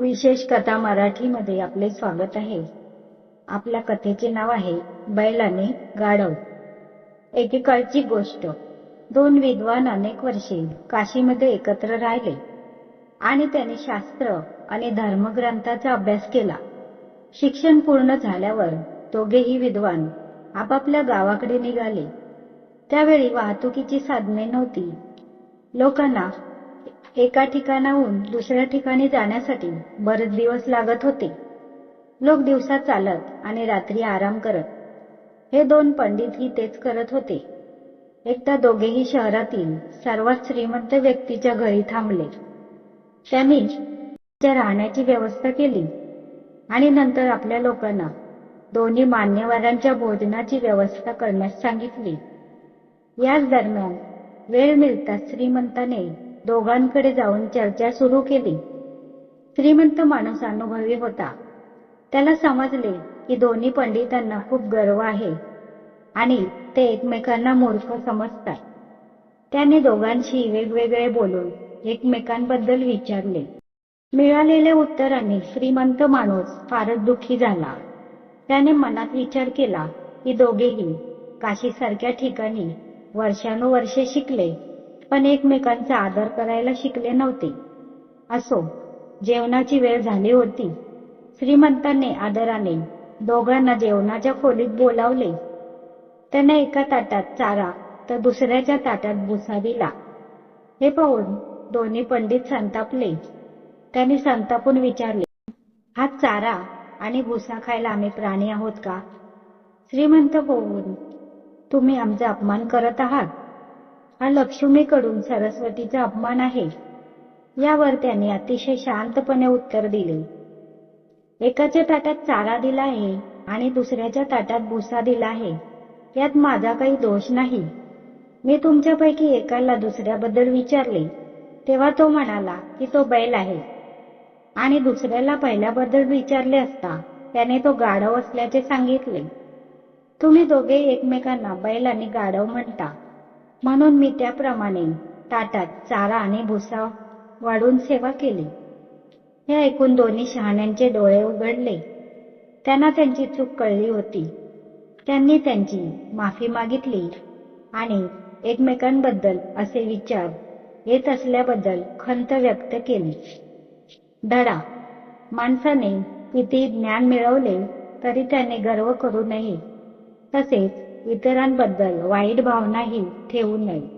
विशेष कथा मराठीमध्ये आपले स्वागत आहे. आपल्या कथेचे नाव आहे बैल आणि गाढव. एकेकाळची गोष्ट. दोन विद्वान अनेक वर्षे काशीमध्ये एकत्र राहिले. आणि त्यांनी शास्त्र आणि धर्मग्रंथाचा अभ्यास केला. शिक्षण पूर्ण झाल्यावर दोघेही विद्वान आपापल्या गावाकडे निघाले. त्यावेळी वाहतुकीची साधने नव्हती. लोकांना एका ठिकाणाहून दुसऱ्या ठिकाणी जाण्यासाठी बरेच दिवस लागत होते. लोक दिवसा चालत आणि रात्री आराम करत. हे दोन पंडितही तेच करत होते. एकदा दोघेही शहरातील सर्वात श्रीमंत व्यक्तीच्या घरी थांबले. त्यांनी त्यांच्या राहण्याची व्यवस्था केली. आणि नंतर आपल्या लोकांना दोन्ही मान्यवरांच्या भोजनाची व्यवस्था करण्यास सांगितली. याच दरम्यान वेळ मिळताच श्रीमंताने दोघांकडे जाऊन चर्चा सुरू केली. श्रीमंत माणूस अनुभवी होता. त्याला समजले की दोन्ही पंडितांना खूप गर्व आहे आणि ते एकमेकांना मूर्ख समजतात. त्याने दोघांशी वेगवेगळे बोलून एकमेकांबद्दल विचारले. मिळालेल्या उत्तराने श्रीमंत माणूस फारच दुःखी झाला. त्याने मनात विचार केला की दोघेही काशीसारख्या ठिकाणी वर्षानुवर्षे शिकले. पण एकमेकांचा आदर करायला शिकले नव्हते. असो जेवणाची वेळ झाली होती. श्रीमंतांनी आदराने दोघांना जेवणाच्या खोलीत बोलावले. त्याने एका ताटात चारा तर दुसऱ्याच्या ताटात भुसा दिला हे पाहून दोन्ही पंडित संतापले. त्यांनी संतापून विचारले हा चारा आणि भुसा खायला आम्ही प्राणी आहोत का? श्रीमंत होऊन तुम्ही आमचा अपमान करत आहात. हा लक्ष्मीकडून सरस्वतीचा अपमान आहे. यावर त्याने अतिशय शांतपणे उत्तर दिले. एकाच्या ताटात चारा दिला आहे आणि दुसऱ्याच्या ताटात भुसा दिला आहे. यात माझा काही दोष नाही. मी तुमच्यापैकी एकाला दुसऱ्याबद्दल विचारले तेव्हा तो म्हणाला की तो बैल आहे. आणि दुसऱ्याला पहिल्याबद्दल विचारले असता त्याने तो गाढव असल्याचे सांगितले. तुम्ही दोघे एकमेकांना बैल आणि गाढव म्हणता. म्हणून मी त्याप्रमाणे ताटात चारा आणि भुसा वाढून सेवा केली. हे ऐकून दोन्ही शहाण्यांचे डोळे उघडले. त्यांना त्यांची चूक कळली होती. त्यांनी त्यांची माफी मागितली आणि एकमेकांबद्दल असे विचार येत असल्याबद्दल खंत व्यक्त केली. धडा माणसाने किती ज्ञान मिळवले तरी त्याने गर्व करू नये. तसेच इतरांबद्दल वाईट भावनाही ठेवू नये.